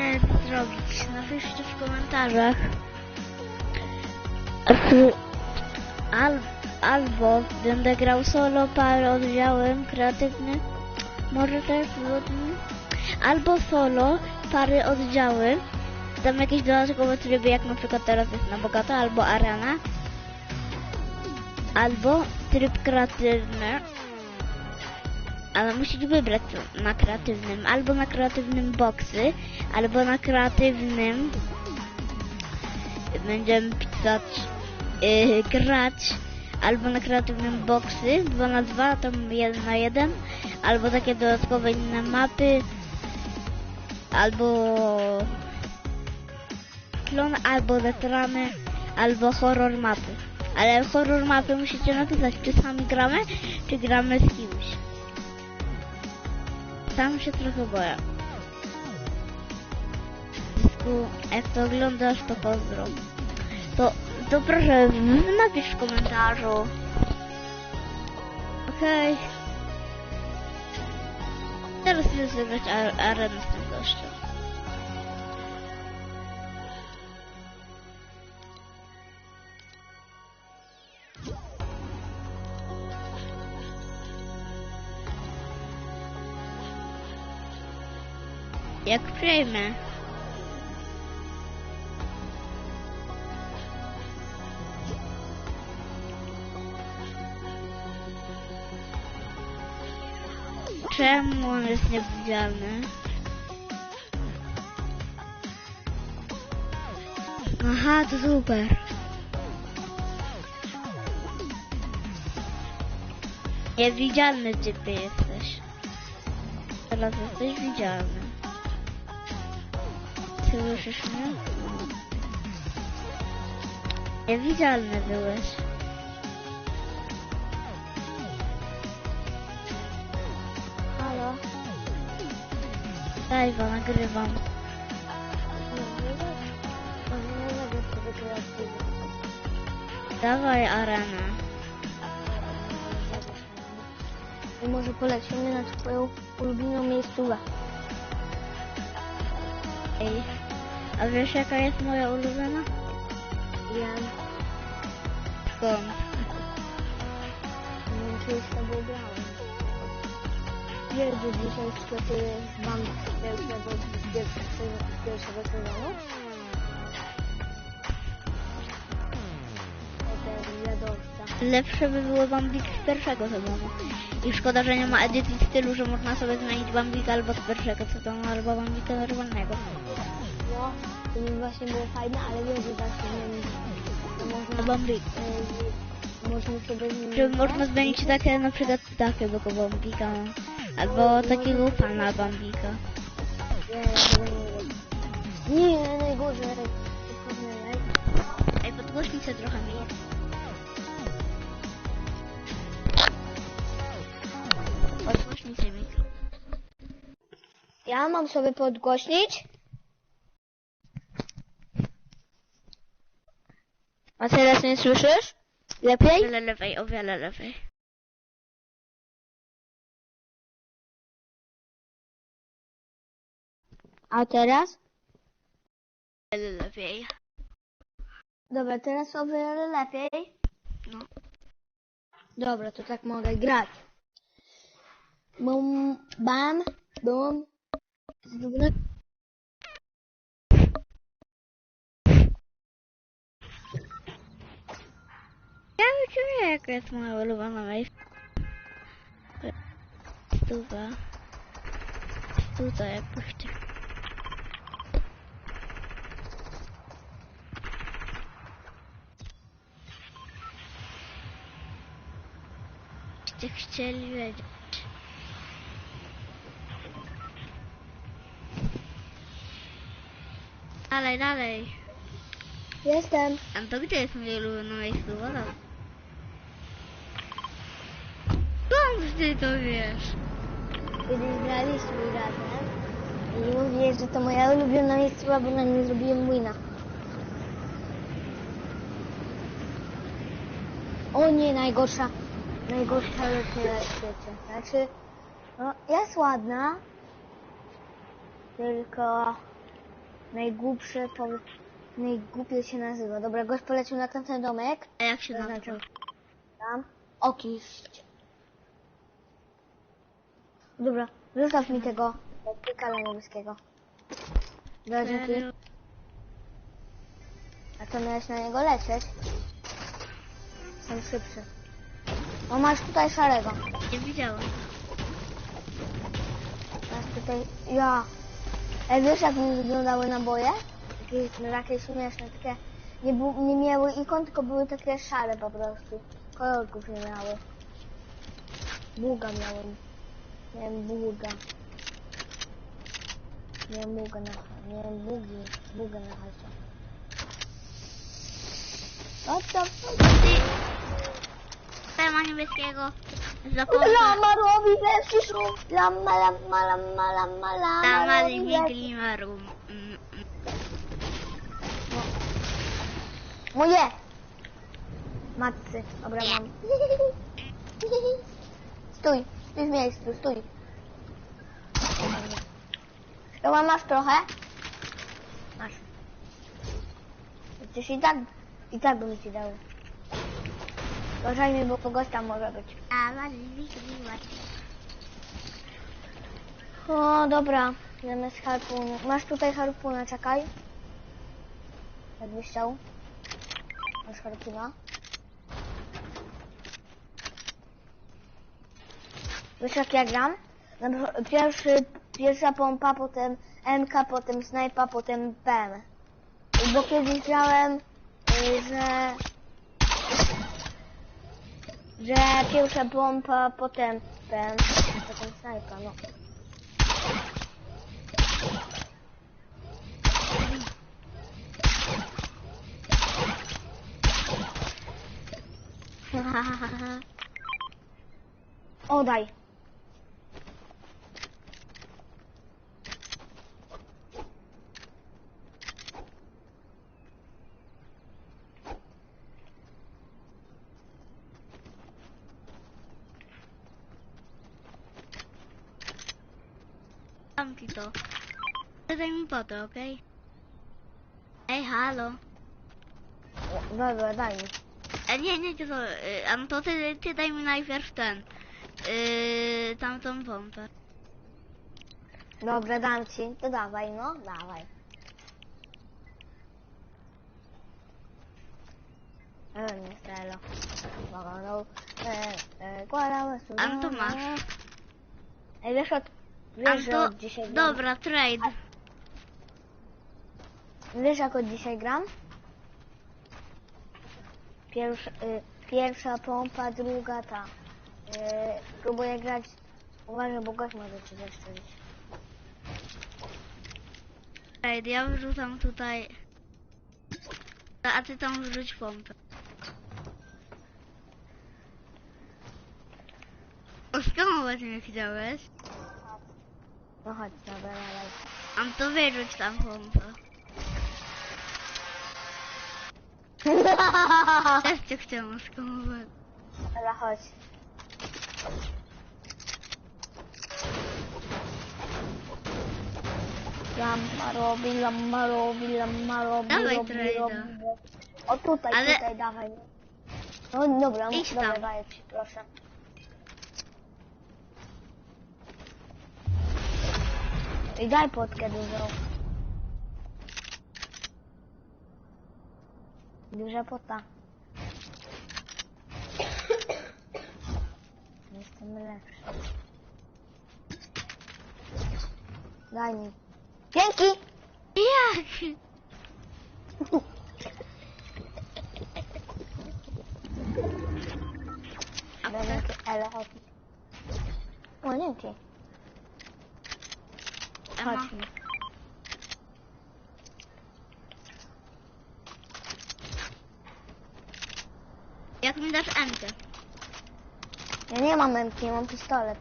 Nie wiem, co zrobić. Napiszcie w komentarzach. Al, albo będę grał solo parę oddziałem kreatywny. Może tak zgodnie. Albo solo pary oddziały. Tam jakieś dodatkowe tryby, jak na przykład teraz jest na bogato, albo arena. Albo tryb kreatywny. Ale musisz wybrać na kreatywnym. Albo na kreatywnym boksy, albo na kreatywnym będziemy pisać, yy, grać albo na kreatywnym boksy 2 na 2 tam 1 na 1 albo takie dodatkowe inne mapy albo klon, albo weterany, albo horror mapy. Ale horror mapy musicie napisać, czy sami gramy, czy gramy z kimś. Sam się trochę boję. Jak to oglądasz, to pozdro. To, to proszę, napisz w komentarzu. Okej. Teraz chcę zagrać ar- arenę Jak przejmę. Czemu on jest niewidzialny? Aha, to super. Niewidzialny typy jesteś. Teraz jesteś widzialny. Słyszysz mnie? Niewidzialny byłeś. Halo? Live'a nagrywam. Dawaj arenę. I może polecimy na twoją ulubioną miejscówkę. Ej. A wiesz jaka jest moja ulubiona? Ja Skąd? nie wiem, czy już to było grałem. Wiesz, że dzisiaj w sklepie mam pierwszego, pierwszego, pierwszego sezonu? Lepsze by było Bambik z pierwszego sezonu. I szkoda, że nie ma edycji stylu, że można sobie zmienić Bambika albo z pierwszego sezonu, albo Bambika normalnego. No, to by właśnie było fajne, ale wiesz, że właśnie nie to można, Bambik. e, można sobie. Czy można zmienić takie na przykład takiego Bambika, albo takiego pana Bambika. Nie, nie wiem. Nie, najgorzej. Ej, podgłośnicę trochę mi. Podgłośnicę mikro. Ja mam sobie podgłośnić. A teraz nie słyszysz? O Lepiej? wiele lewej, o wiele lewej. A teraz? O wiele lewej. Dobra, teraz o wiele lepiej. No. Dobra, to tak mogę grać. Bum, bam, bum. Dobra. Wiem, jaka jest moja ulubiona miejsce. Stuwa. Tutaj jakoś tak. Byście chcieli wiedzieć. Dalej, dalej. Jestem. A to gdzie jest moje ulubione miejsce? Woda. Skąd ty to wiesz? Kiedyś graliśmy razem. I mówię, że to moja ulubiona miejscowa, bo na niej zrobiłem wina. O nie, najgorsza. najgorsza rzecz na świecie. Znaczy, no, jest ładna, tylko najgłupsze, to najgłupiej się nazywa. Dobra, gość polecił na tamten domek. A jak się nazywa? Zaznaczam tam. Okiść. Dobra, zostaw mi tego pykala niebieskiego. Dobra, dzięki. A to miałeś na niego lecieć? Są szybszy. O, masz tutaj szarego. Nie widziałem. Masz tutaj... Ja. Ej, wiesz jak mi wyglądały naboje? Takie, no, takie śmieszne, takie... Nie, bu- nie miały ikon, tylko były takie szare po prostu. Kolorków nie miały. Buga miałem. Miałem buga. Miałem buga na... Miałem bugi. Bugę na chacie. What the fuck? Ty... Tutaj ma niebieskiego. Zapomnę. Lama robi szum. Lama, lama, lama, lama, lama. Tam robi. Mm, mm. Moje! Matcy. Dobra, mam. Stój. Stój w miejscu, stój. Roman, masz trochę? Masz. Przecież i tak, i tak bym ci dał. Uważaj mi, bo kogoś tam może być. A, ma glimerum. O, dobra. Zamiast harpunu. Masz tutaj harpuna, czekaj. Jakbyś chciał. Masz harpuna. Wiesz jak ja gram? Pierwszy, pierwsza pompa, potem MK, potem snajpa, potem PM. Bo kiedyś grałem, y, że... Że pierwsza pompa, potem PM, potem snajpa, no. O, daj. Dam ci to. Okej? Ej, halo. Dobra, daj mi. E, nie, nie, to, y, a no to ty, ty daj mi najpierw ten. Yy, tamtą pompę. Dobra, dam ci. To dawaj, no, dawaj. E, nie stelo. Dobra, no. E, e, kładamy sobie. A no to masz. Ej, wiesz od... Wiesz, że to, od dzisiaj dobra, trade. Wiesz jak od dzisiaj gram? Pierwsza, y, pierwsza pompa, druga ta. Y, próbuję grać. Uważaj, bo gość może ci zeszczelić. Trade, ja wrzucam tutaj. A ty tam wrzuć pompę. Oskamować mnie chciałeś? No chodź, dobra, dalej. A to wyrzuć tam pompę. Też cię chciałam oskamować. Dobra, chodź. Lama robi, lama robi, lama robi, Dawaj robi, trade'a. robi. O tutaj, Ale- tutaj, dawaj. No dobra, Idź dobra, tam. daję ci, proszę. I daj potkę dużą. Duża pota. Jestem lepszy. Daj mi. Dzięki! Jak? Daj mi ale chodź. O, dzięki. Ema. Chodź Jak mi dasz Enkę? Ja nie mam MK, mam pistolet.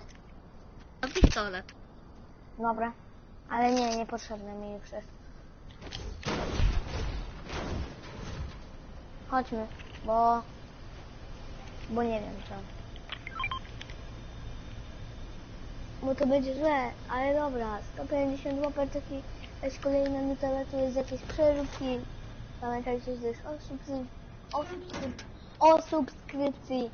To pistolet. Dobra. Ale nie, niepotrzebne mi już jest. Chodźmy, bo... Bo nie wiem co. bo to będzie źle, ale dobra, 150 łapeczek i jest kolejna minuta, tu jest jakieś przeróbki. Pamiętajcie, że jest o subskrypcji. O, subskryp- o subskrypcji.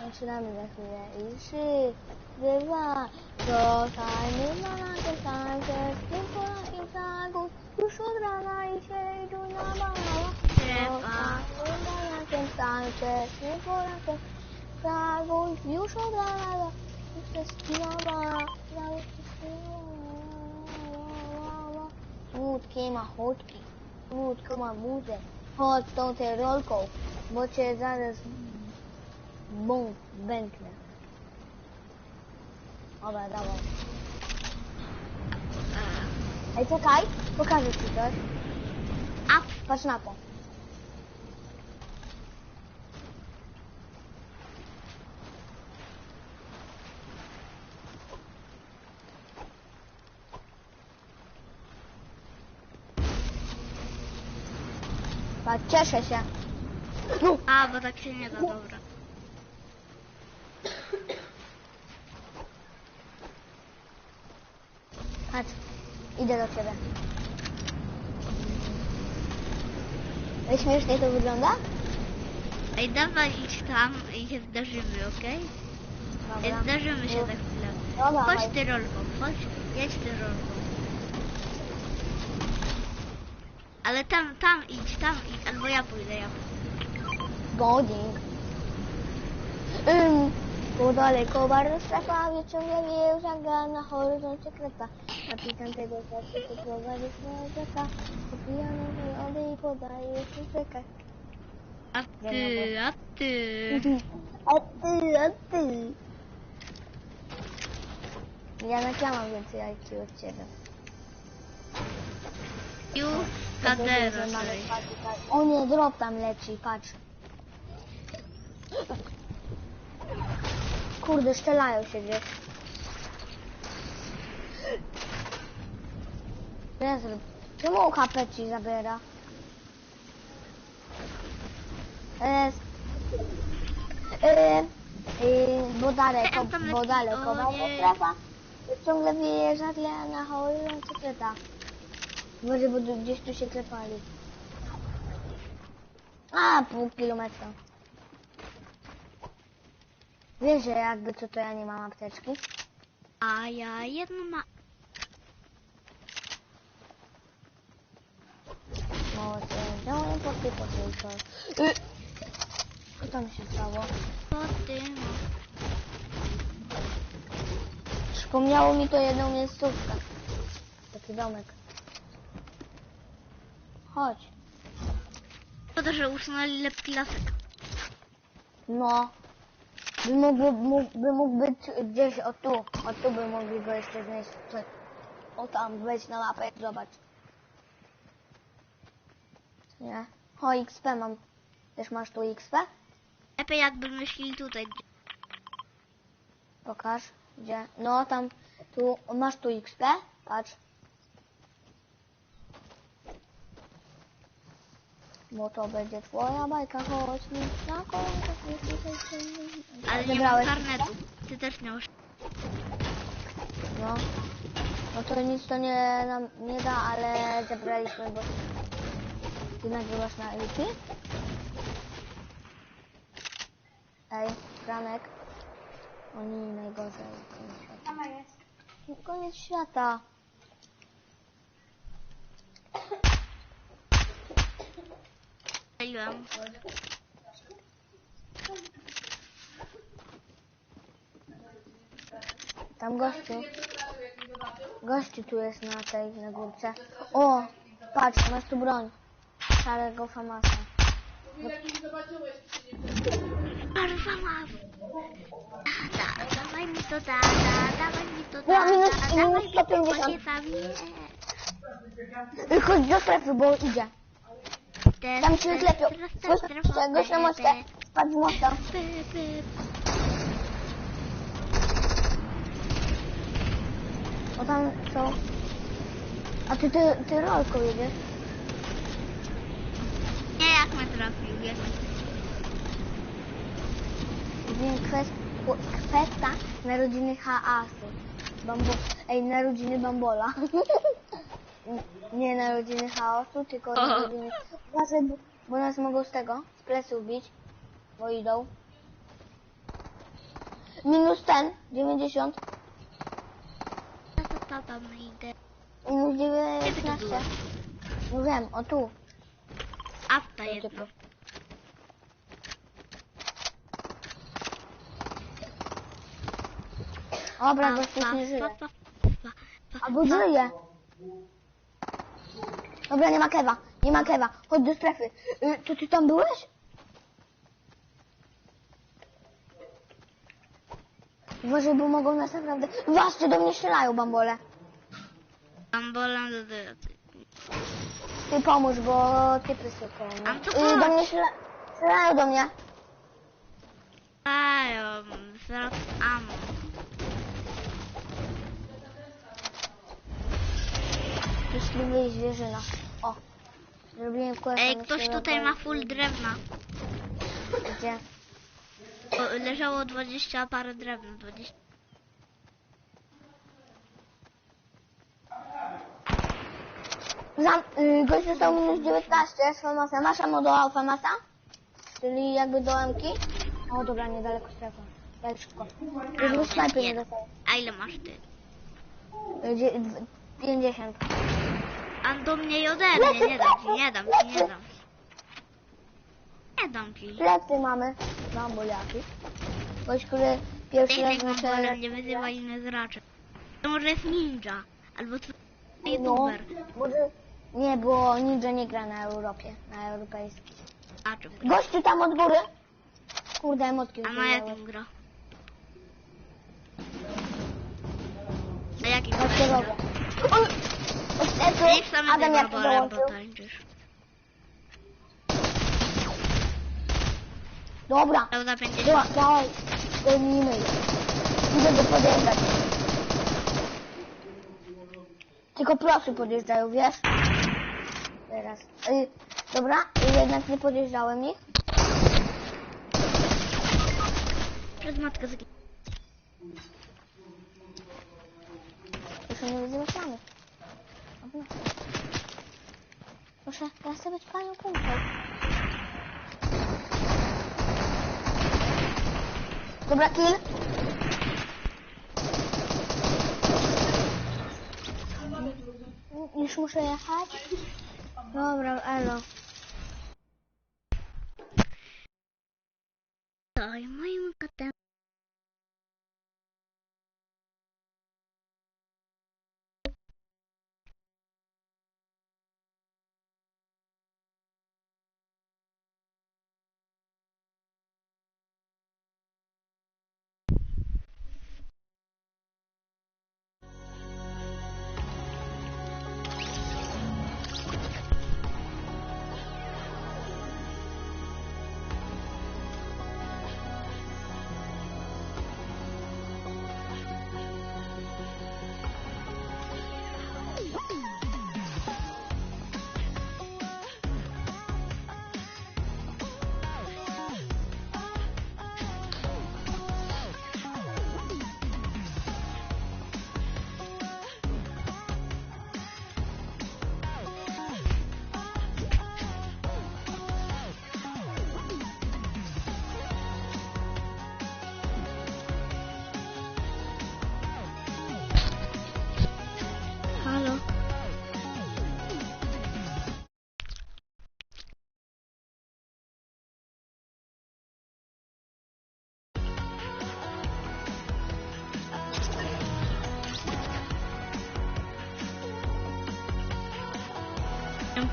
Zaczynamy za chwilę. I trzy, dwa, zostańmy na tańce, z tym już od rana i się idą na bała. Zostańmy na tańce, z tym Polakiem taków, już od rana i wszystkim na bała. Łódki ma chódki, łódka ma wódkę. Chodź tą tę rolką, bo cię zaraz bum, bęknę. Dobra, dawaj. Ej, czekaj. A Patrz na to. A, bo tak się nie da, dobra. patrz, idę do ciebie. Ej, śmiesznie to wygląda? Ej, dawaj idź tam i się zdarzymy, okej? Ej, Dobra. Zdarzymy się za chwilę. Dobra, chodź. ty rolką, chodź, jedź ty rolką. Ale tam, tam idź, tam idź, albo ja pójdę, ja pójdę. Godzing. Ym, bo daleko bardzo strefa, wie ciągle wieża, gra na horyzoncie kreta. Kapitan tego czasu poprowadzi swoją rzeka. Popijano wody i podaje rzekę. A ty, a ty. A ty, a ty. Janek, ja mam więcej IQ od ciebie. Patrz, patrz. O nie, drop tam leci, patrz. Kurde, strzelają się gdzieś. Jezu, czemu HP ci zabiera? Jest. Yy, yy, bo daleko, bo daleko, bo nie. strefa. Ciągle wyjeżdża dla na horyzont sekreta. Może bo gdzieś tu się klepali. A, pół kilometra. Wiesz, że jakby co to ja nie mam apteczki? A ja jedno ma... No, to no, po ty, po ty. Y, Co tam się stało? Po tym. Przypomniało mi to jedną miejscówkę. Taki domek. Chodź. Po to, że usunęli lepki lasek. No. By mógł, mógł, by mógł być gdzieś o tu. O tu by mogli go jeszcze znaleźć. O tam, wejdź na mapę zobacz. Nie. O, XP mam. Też masz tu XP? Lepiej jakby myśleli tutaj. Pokaż. Gdzie? No, tam, tu, masz tu XP? Patrz. Bo to będzie twoja bajka, chodź mi na kolankę. Ale nie mam karnetu. Ty też nie masz. No. No to nic to nie nam nie da, ale zebraliśmy, bo ty nagrywasz na YouTube? Ej, Franek. Oni najgorzej. Koniec świata. Koniec świata. Strzeliłem. Tam gościu. Gościu tu jest na tej, na górce. O, patrz, masz tu broń. Szarego famasa. Mam. Da, da, dawaj mi to, da, da, dawaj mi to, Ja da, minus- da, minus dawaj mi to, bo 150. nie zabiję. Y, Chodź do strefy, bo idzie. Tam się te- Gość, na moście. Spadł z mosta. O tam są. A ty, ty, ty rolką jedziesz? Nie, jak mnie trafił, Dzień kwest. Kwesta narodziny Haasu. Bambo... Ej, narodziny Bambola. Nie narodziny chaosu, tylko narodziny... Uważaj, bo, bo nas mogą z tego, z plecy ubić. Bo idą. Minus ten, 90. Ja to tata idę. Minus Kiedy to 19. było? No wiem, o tu. Apta jedno. Dobra, gościu pa, nie żyje. Albo żyje. Dobra, nie ma kewa, nie ma kewa. Chodź do strefy. Y, to ty tam byłeś? Uważaj, bo mogą nas naprawdę... Właśnie do mnie strzelają, bambole. Ambulan do do- Ty pomóż, bo mnie. A to Y, do chodź. mnie strzela... strzelają do mnie. Dają, zaraz ammo. Jeśli wyjść zwierzyna. Zrobiłem. Ej, ktoś tutaj ma full drewna. Gdzie? O, leżało 20 parę drewna, 20. Zam, y, gość dostał minus 19 z Famasa. Masz ammo do Famasa? Czyli jakby do Emki? O dobra, niedaleko strefa. Jak szybko. Żeby snajpy nie dostał. A ile masz ty? Y, dzie- dw- 50. A do mnie i ode mnie, nie dam ci, nie dam ci, nie dam ci. Nie dam ci. Plecy mamy. Mam boliaki. Gość, który pierwszy raz muszę... tego nie wyzywaj innych graczy. To może jest ninja, albo twój No, youtuber. może... Nie, bo Ninja nie gra na Europie, na europejskiej. A, czy Gościu tam od góry. Kurde, emotki A na jakim gra? Na jakim gra? Niech Etu, sam Adam jak bolem dołączył. potańczysz. Dobra, Dał za 50. Była, dawaj, zdejmijmy je. Idę go podjeżdżać. Tylko prosy podjeżdżają, wiesz? Teraz. Y, dobra, y, jednak nie podjeżdżałem ich. Przez matkę zginął. Proszę nie wyzywać mamy. Dobra. Proszę, ja chcę być panią punktą. Dobra, kill. Już muszę jechać? Dobra, elo.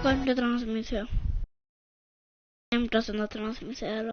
Ja kończę transmisję. Nie mam czasu na transmisję, ale...